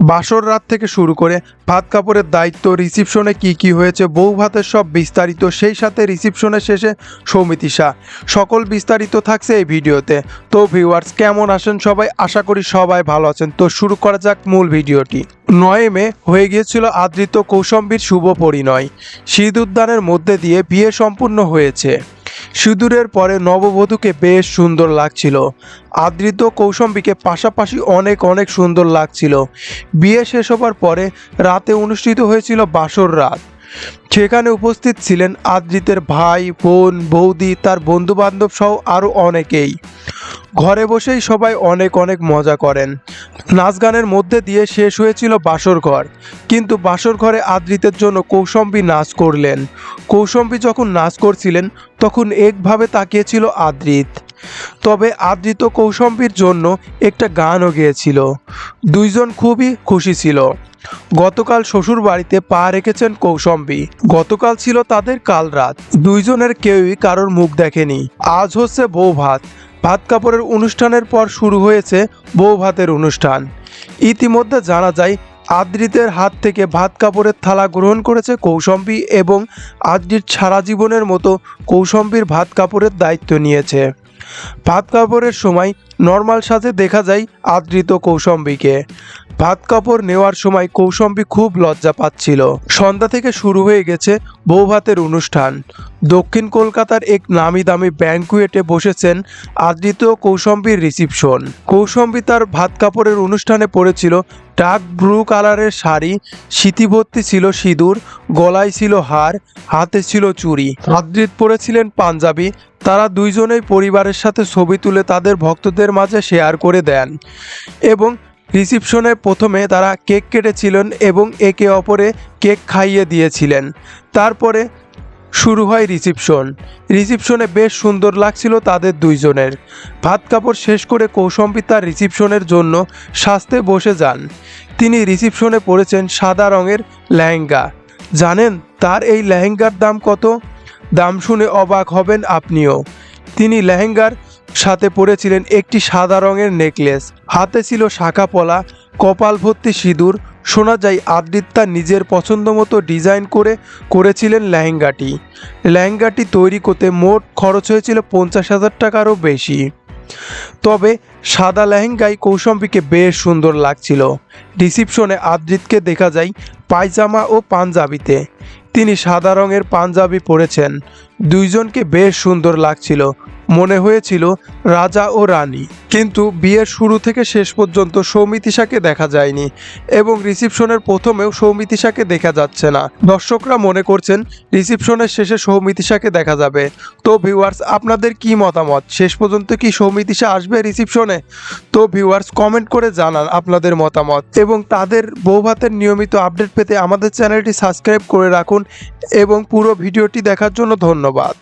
বাসর রাত থেকে শুরু করে ভাত কাপড়ের দায়িত্ব, রিসিপশনে কি কি হয়েছে, বউ ভাতের সব বিস্তারিত, সেই সাথে রিসিপশনের শেষে সৌমিতি শাহ। সকল বিস্তারিত থাকছে এই ভিডিওতে। তো ভিউয়ার্স কেমন আছেন সবাই? আশা করি সবাই ভালো আছেন। তো শুরু করা যাক মূল ভিডিওটি। নয় মে হয়ে গিয়েছিল আদৃত কৌশম্বীর শুভ পরিণয়। শীত মধ্যে দিয়ে বিয়ে সম্পূর্ণ হয়েছে। সিঁদুরের পরে নববধূকে বেশ সুন্দর লাগছিল। আদৃত কৌশম্বীকে পাশাপাশি অনেক অনেক সুন্দর লাগছিল। বিয়ে শেষ হবার পরে রাতে অনুষ্ঠিত হয়েছিল বাসর রাত। সেখানে উপস্থিত ছিলেন আদৃতের ভাই, বোন, বৌদি, তার বন্ধুবান্ধব সহ আরও অনেকেই। ঘরে বসেই সবাই অনেক অনেক মজা করেন। নাচ গানের মধ্যে দিয়ে শেষ হয়েছিল বাসর ঘর। কিন্তু বাসর ঘরে আদৃতের জন্য কৌশম্বী নাচ করলেন। কৌশম্বী যখন নাচ করছিলেন, তখন একভাবে তাকিয়েছিল আদৃত তবে আদৃত কৌশম্বীর জন্য একটা গানও গেয়েছিল। দুইজন খুবই খুশি ছিল। গতকাল শ্বশুর বাড়িতে পা রেখেছেন কৌশম্বী। গতকাল ছিল তাদের কাল রাত। দুইজনের কেউই কারোর মুখ দেখেনি। আজ হচ্ছে বউ ভাত ভাত কাপড়ের অনুষ্ঠানের পর শুরু হয়েছে বউ ভাতের অনুষ্ঠান। ইতিমধ্যে জানা যায়, আদ্রিতের হাত থেকে ভাত কাপড়ের থালা গ্রহণ করেছে কৌশম্বী এবং আদ্রিত সারা জীবনের মতো কৌশম্বীর ভাত কাপড়ের দায়িত্ব নিয়েছে। ভাত কাপড়ের সময় নর্মাল সাজে দেখা যায় আদৃত কৌশম্বীকে। ভাত কাপড় নেওয়ার সময় কৌশম্বী খুব লজ্জা পাচ্ছিল। সন্ধ্যা থেকে শুরু হয়ে গেছে বউ ভাতের অনুষ্ঠান। দক্ষিণ কলকাতার এক নামি দামি ব্যাঙ্কুয়েটে বসেছেন আদৃত কৌশম্বীর রিসিপশন। কৌশম্বী তার ভাত কাপড়ের অনুষ্ঠানে পড়েছিল ডার্ক ব্লু কালারের শাড়ি স্মৃতিভর্তি ছিল সিঁদুর, গলায় ছিল হার, হাতে ছিল চুড়ি। আদৃত পরেছিলেন পাঞ্জাবি। তারা দুইজনেই পরিবারের সাথে ছবি তুলে তাদের ভক্তদের মাঝে শেয়ার করে দেন এবং রিসিপশনে প্রথমে তারা কেক কেটেছিলেন এবং একে অপরে কেক খাইয়ে দিয়েছিলেন। তারপরে শুরু হয় রিসিপশন। রিসিপশনে বেশ সুন্দর লাগছিল তাদের দুইজনের। ভাত কাপড় শেষ করে কৌশম্বী তার রিসিপশনের জন্য সাজতে বসে যান। তিনি রিসিপশনে পরেছেন সাদা রঙের লেহেঙ্গা। জানেন, তার এই লেহেঙ্গার দাম কত? দাম শুনে অবাক হবেন আপনিও। তিনি লেহেঙ্গার সাথে পরেছিলেন একটি সাদা রঙের নেকলেস। হাতে ছিল শাখা পলা, কপাল ভর্তি সিঁদুর। শোনা যায় আদৃত তার নিজের পছন্দ মতো ডিজাইন করে করেছিলেন লেহেঙ্গাটি। লেহেঙ্গাটি তৈরি করতে মোট খরচ হয়েছিল পঞ্চাশ হাজার টাকারও বেশি। তবে সাদা লেহেঙ্গায় কৌশম্বীকে বেশ সুন্দর লাগছিল। রিসিপশনে আদৃতকে দেখা যায় পায়জামা ও পাঞ্জাবিতে। তিনি সাদা রঙের পাঞ্জাবি পরেছেন। দুইজনকে বেশ সুন্দর লাগছিল। মনে হয়েছিল রাজা ও রানী। কিন্তু বিয়ের শুরু থেকে শেষ পর্যন্ত সৌমিতিশাকে দেখা যায়নি এবং রিসিপশনের প্রথমেও সৌমিতিশাকে দেখা যাচ্ছে না। দর্শকরা মনে করছেন রিসিপশনের শেষে সৌমিতিশাকে দেখা যাবে। তো ভিউয়ার্স, আপনাদের কি মতামত? শেষ পর্যন্ত কি সৌমিতিশা আসবে রিসিপশনে? তো ভিউয়ার্স, কমেন্ট করে জানান আপনাদের মতামত। এবং তাদের বৌভাতের নিয়মিত আপডেট পেতে আমাদের চ্যানেলটি সাবস্ক্রাইব করে রাখুন এবং পুরো ভিডিওটি দেখার জন্য ধন্যবাদ।